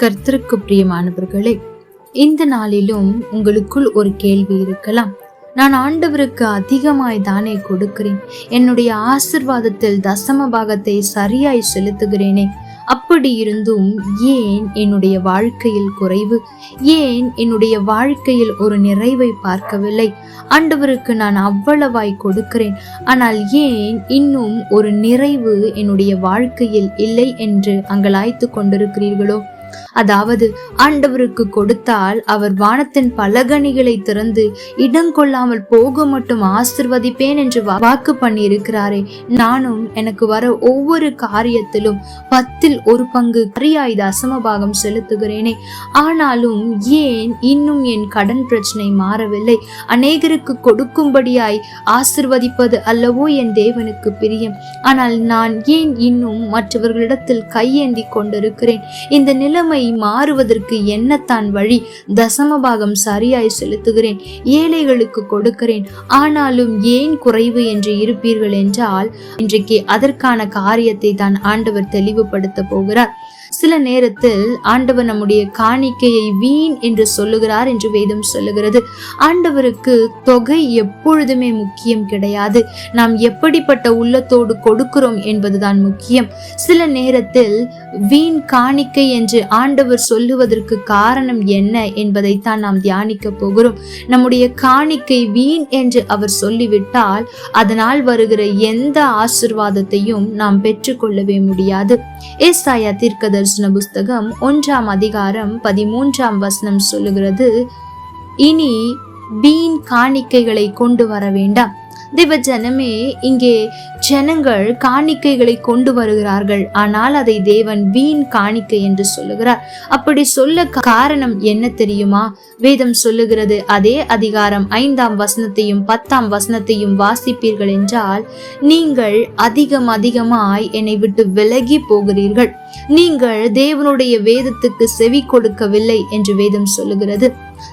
கர்த்தருக்கு பிரியமானவர்களே இந்த நாளிலும் உங்களுக்குள் ஒரு கேள்வி இருக்கலாம். நான் ஆண்டவருக்கு அதிகமாய் தானே கொடுக்கிறேன். என்னுடைய ஆசிர்வாதத்தில் தசம பாகத்தை சரியாய் செலுத்துகிறேனே. அப்படி இருந்தும் ஏன் என்னுடைய வாழ்க்கையில் குறைவு? ஏன் என்னுடைய வாழ்க்கையில் ஒரு நிறைவை பார்க்கவில்லை? ஆண்டவருக்கு நான் அவ்வளவாய் கொடுக்கிறேன். ஆனால் ஏன் இன்னும் ஒரு நிறைவு என்னுடைய வாழ்க்கையில் இல்லை என்று அங்கலாய்த்து கொண்டிருக்கிறீர்களோ? அதாவது ஆண்டவருக்கு கொடுத்தால் அவர் வானத்தின் பலகணிகளை திறந்து இடம் கொள்ளாமல் போக மட்டும் ஆசிர்வதிப்பேன் என்று வாக்கு பண்ணியிருக்கிறாரே. நானும் எனக்கு வர ஒவ்வொரு காரியத்திலும் பத்தில் ஒரு பங்கு கரியாய் தசமபாகம் செலுத்துகிறேனே. ஆனாலும் ஏன் இன்னும் என் கடன் பிரச்சனை மாறவில்லை? அநேகருக்கு கொடுக்கும்படியாய் ஆசிர்வதிப்பது அல்லவோ என் தேவனுக்கு பிரியம். ஆனால் நான் ஏன் இன்னும் மற்றவர்களிடத்தில் கையேந்தி கொண்டிருக்கிறேன்? இந்த நிலம் மாறுவதற்கு என்னத்தான் வழி? தசமபாகம் சரியாய் செலுத்துகிறேன் ஏழைகளுக்கு கொடுக்கிறேன். ஆனாலும் ஏன் குறைவு என்று இருப்பீர்கள் என்றால் இன்றைக்கு அதற்கான காரியத்தை தான் ஆண்டவர் தெளிவுபடுத்த போகிறார். சில நேரத்தில் ஆண்டவர் நம்முடைய காணிக்கையை வீண் என்று சொல்லுகிறார் என்று வேதம் சொல்லுகிறது. ஆண்டவருக்கு தொகை எப்பொழுதுமே முக்கியம் கிடையாது. நாம் எப்படிப்பட்ட உள்ளத்தோடு கொடுக்கிறோம் என்பதுதான் முக்கியம். சில நேரத்தில் வீண் காணிக்கை என்று ஆண்டவர் சொல்லுவதற்கு காரணம் என்ன என்பதைத்தான் நாம் தியானிக்க போகிறோம். நம்முடைய காணிக்கை வீண் என்று அவர் சொல்லிவிட்டால் அதனால் வருகிற எந்த ஆசிர்வாதத்தையும் நாம் பெற்றுக்கொள்ளவே முடியாது. ஏசாயா தீர்க்கதர் தரிசன புஸ்தகம் ஒன்றாம் அதிகாரம் பதிமூன்றாம் வசனம் சொல்லுகிறது இனி வீண் காணிக்கைகளை கொண்டு வர வேண்டாம். தேவ ஜனமே இங்கே ஜனங்கள் காணிக்கைகளை கொண்டு வருகிறார்கள். ஆனால் அதை தேவன் வீண் காணிக்கை என்று சொல்லுகிறார். அப்படி சொல்ல காரணம் என்ன தெரியுமா? வேதம் சொல்லுகிறது அதே அதிகாரம் ஐந்தாம் வசனத்தையும் பத்தாம் வசனத்தையும் வாசிப்பீர்கள் என்றால் நீங்கள் அதிகம் அதிகமாய் என்னை விட்டு விலகி போகிறீர்கள். நீங்கள் தேவனுடைய வேதத்துக்கு செவி கொடுக்கவில்லை என்று வேதம் சொல்லுகிறது.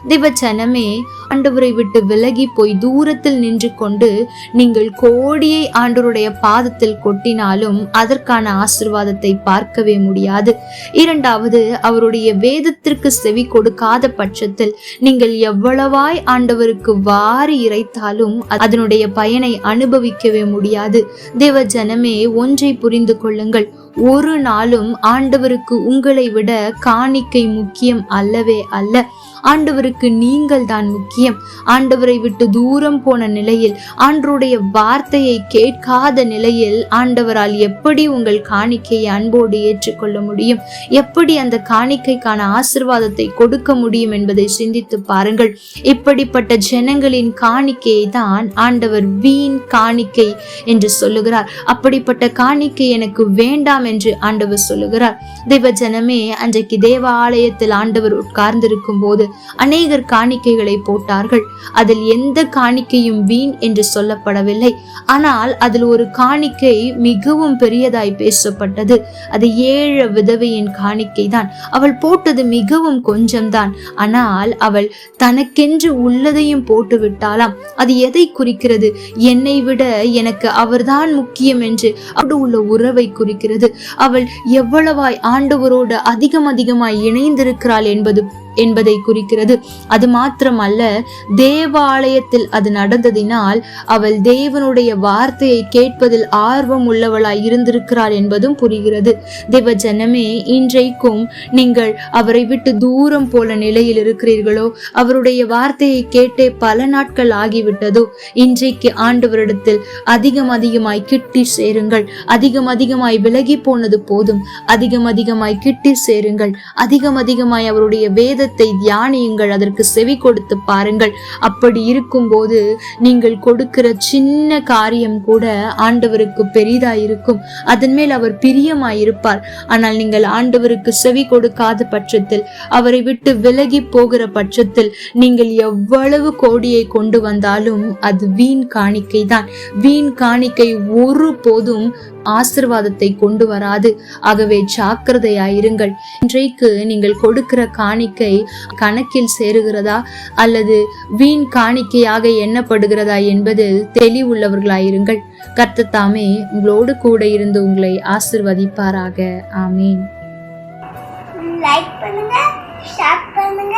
தேவச்சனமே ஆண்டவரை விட்டு விலகி போய் தூரத்தில் நின்று கொண்டு நீங்கள் கோடியை ஆண்டவருடைய பாதத்தில் கொட்டினாலும் அதற்கான ஆசிர்வாதத்தை பார்க்கவே முடியாது. இரண்டாவது அவருடைய வேதத்திற்கு செவி கொடுக்காத பட்சத்தில் நீங்கள் எவ்வளவாய் ஆண்டவருக்கு வாரி இறைத்தாலும் அதனுடைய பயனை அனுபவிக்கவே முடியாது. தேவ ஜனமே ஒன்றை புரிந்து கொள்ளுங்கள். ஒரு நாளும் ஆண்டவருக்கு உங்களை விட காணிக்கை முக்கியம் அல்லவே அல்ல. ஆண்டவருக்கு நீங்கள் தான் முக்கியம். ஆண்டவரை விட்டு தூரம் போன நிலையில் ஆண்டருடைய வார்த்தையை கேட்காத நிலையில் ஆண்டவரால் எப்படி உங்கள் காணிக்கையை அன்போடு ஏற்றுக்கொள்ள முடியும்? எப்படி அந்த காணிக்கைக்கான ஆசிர்வாதத்தை கொடுக்க முடியும் என்பதை சிந்தித்து பாருங்கள். இப்படிப்பட்ட ஜனங்களின் காணிக்கையை தான் ஆண்டவர் வீண் காணிக்கை என்று சொல்லுகிறார். அப்படிப்பட்ட காணிக்கை எனக்கு வேண்டாம் என்று ஆண்டவர் சொல்லுகிறார். தெய்வ ஜனமே அன்றைக்கு தேவ ஆலயத்தில் ஆண்டவர் உட்கார்ந்திருக்கும் போது அநேகர் காணிக்கைகளை போட்டார்கள். அதில் எந்த காணிக்கையும் வீண் என்று சொல்லப்படவில்லை. ஆனால் அதில் ஒரு காணிக்கை மிகவும் பெரியதாய் பேசப்பட்டது. அது ஏழு விதவையின் காணிக்கை தான் அவள் போட்டது மிகவும் கொஞ்சம்தான். ஆனால் அவள் தனக்கென்று உள்ளதையும் போட்டு விட்டாலாம் அது எதை குறிக்கிறது? என்னை விட எனக்கு அவர்தான் முக்கியம் என்று அப்படி உள்ள உறவை குறிக்கிறது. அவள் எவ்வளவாய் ஆண்டவரோடு அதிகம் அதிகமாய் இணைந்திருக்கிறாள் என்பது என்பதை குறிக்கிறது. அது மாத்திரமல்ல தேவாலயத்தில் அது நடந்ததினால் அவள் தேவனுடைய வார்த்தையை கேட்பதில் ஆர்வம் உள்ளவளாய் இருந்திருக்கிறாள் என்பதும் புரிகிறது. தேவ ஜனமே இன்றைக்கும் நீங்கள் அவரை விட்டு தூரம் போல நிலையில் இருக்கிறீர்களோ அவருடைய வார்த்தையை கேட்டே பல நாட்கள் ஆகிவிட்டதோ இன்றைக்கு ஆண்டவரிடத்தில் அதிகம் அதிகமாய் கிட்டி சேருங்கள். அதிகம் அதிகமாய் விலகி போனது போதும் அதிகம் அதிகமாய் கிட்டி சேருங்கள். அதிகம் அதிகமாய் அவருடைய வேத வேதத்தை தியானியுங்கள் அதற்கு செவி கொடுத்து பாருங்கள். அப்படி இருக்கும்போது நீங்கள் கொடுக்கிற சின்ன காரியம் கூட ஆண்டவருக்கு பெரிதா இருக்கும் அதன் மேல் அவர் பிரியமாயிருப்பார். ஆனால் நீங்கள் ஆண்டவருக்கு செவி கொடுக்காத பட்சத்தில் அவரை விட்டு விலகி போகிற பட்சத்தில் நீங்கள் எவ்வளவு கோடியை கொண்டு வந்தாலும் அது வீண் காணிக்கை தான் வீண் காணிக்கை ஒரு போதும் ஆசிர்வாதத்தை கொண்டு வராது. ஆகவே ஜாக்கிரதையாயிருங்கள். இன்றைக்கு நீங்கள் கொடுக்கிற காணிக்கை கணக்கில் சேருகிறதா? அல்லது வீண் காணிக்கையாக எண்ணப்படுகிறதா என்பது தெளிவுள்ளவர்களாயிருங்கள். கர்த்தத்தாமே உங்களோடு கூட இருந்து உங்களை ஆசிர்வதிப்பாராக. ஆமீன். லைக் பண்ணுங்க ஷேர் பண்ணுங்க.